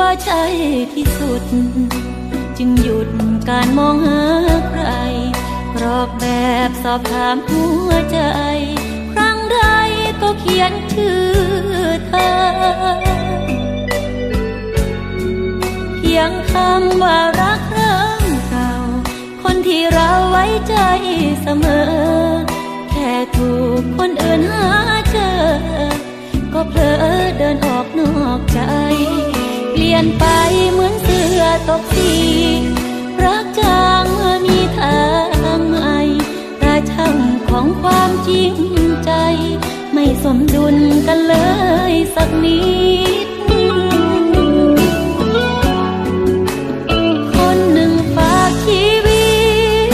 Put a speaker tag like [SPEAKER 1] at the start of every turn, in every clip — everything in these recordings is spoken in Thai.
[SPEAKER 1] ว่าใช่ที่สุด จึงหยุดการมองหาใครกรอกแบบสอบถามหัวใจ ครั้งใดก็เขียนชื่อเธอ เพียงคำว่ารักเริ่มเก่า คนที่เราไว้ใจเสมอ แค่ถูกคนอื่นหาเจอ ก็เพลอเดินออกนอกใจ เปลี่ยนไปเหมือนเสื้อตกสีรักจางเมื่อมีทางใหม่ราช่างของความจริงใจ ไม่สมดุลกันเลยสักนิดคนหนึ่งฝากชีวิต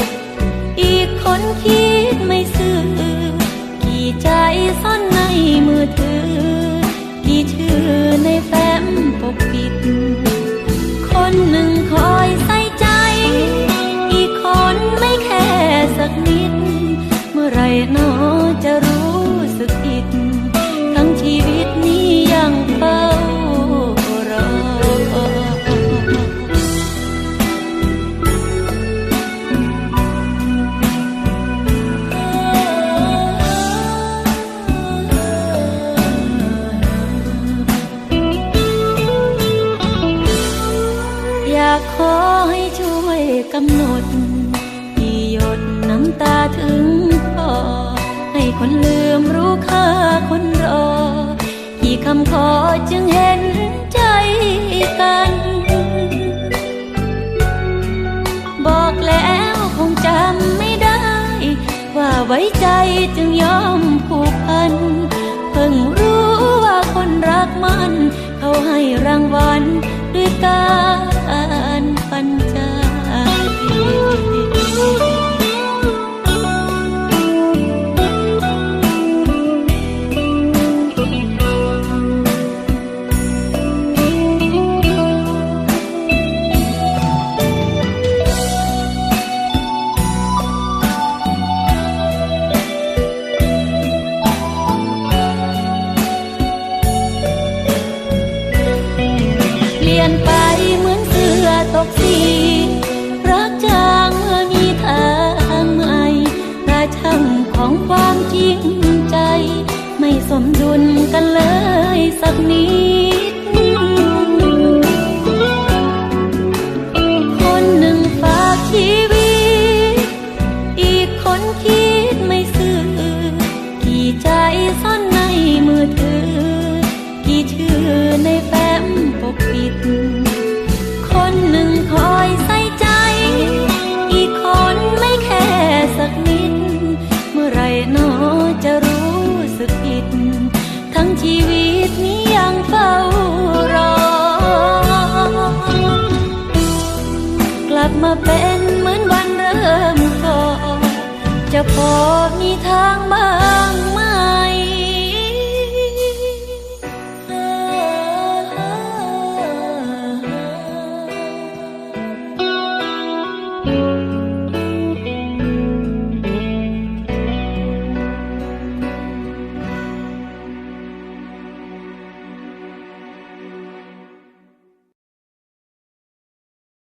[SPEAKER 1] อีกคนคิดไม่ซื่อกี่ใจซ่อนในมือถือากขอให้ช่วยกำหนดที่หยดน้ำตาถึงพอให้คนลืมรู้ค่าคนรอ กี่คำขอจึงเห็นใจกัน บอกแล้วคงจำไม่ได้ ว่าไว้ใจจึงยอมผูกพัน เพิ่งรู้ว่าคนรักมัน เขาให้รางวัล ตกสีรักจางเมื่อมีทางใหม่ราช่างของความจริงใจ ไม่สมดุลกันเลยสักนิด คนหนึ่งฝากชีวิต อีกคนคิดไม่ซื่อ กี่ใจซ่อนในมือถือ กี่ชื่อในแฟ้มปกปิด จะพอมีทางมา